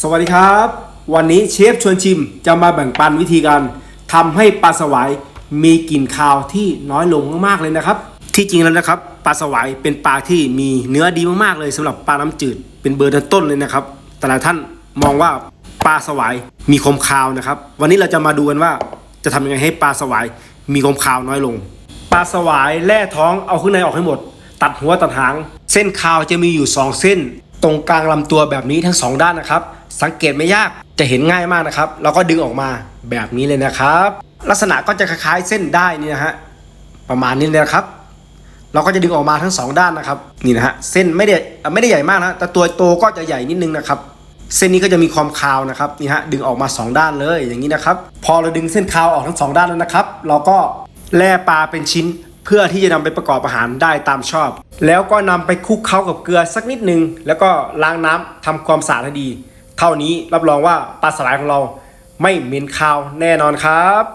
สวัสดีครับ วันนี้เชฟชวนชิมจะมาแบ่งปันวิธีการทำให้ปลาสวายมีกลิ่นคาวที่น้อยลงมากๆเลยนะครับ ที่จริงแล้วนะครับปลาสวายเป็นปลาที่มีเนื้อดีมากๆเลยสำหรับปลาน้ำจืดเป็นเบอร์ต้นเลยนะครับ แต่หลายท่านมองว่าปลาสวายมีคมคาวนะครับ วันนี้เราจะมาดูกันว่าจะทำยังไงให้ปลาสวายมีคมคาวน้อยลงปลาสวายแล่ท้องเอาข้างในออกให้หมด ตัดหัวตัดหาง เส้นคาวจะมีอยู่ 2 เส้น ตรงกลางลำตัวแบบนี้ทั้งสองด้านนะครับ สังเกตไม่ยากจะเห็นง่ายมากนะครับเราก็ดึงออกมาแบบนี้เลยนะครับ ลักษณะก็จะคล้ายๆเส้นได้นี่นะฮะประมาณนี้เลยนะครับ เราก็จะดึงออกมาทั้งสองด้านนะครับนี่นะฮะเส้นไม่ได้ไม่ได้ใหญ่มากนะแต่ตัวโตก็จะใหญ่นิดนึงนะครับ เส้นนี้ก็จะมีความคาวนะครับนี่ฮะดึงออกมาสองด้านเลยอย่างนี้นะครับ พอเราดึงเส้นคาวออกทั้งสองด้านแล้วนะครับ เราก็แล่ปลาเป็นชิ้นเพื่อที่จะนำไปประกอบอาหารได้ตามชอบ แล้วก็นำไปคลุกเคล้ากับเกลือสักนิดนึง แล้วก็ล้างน้ำทำความสะอาดให้ดี เท่านี้รับรองว่าปลาสลายของเราไม่เหม็นคาวแน่นอนครับ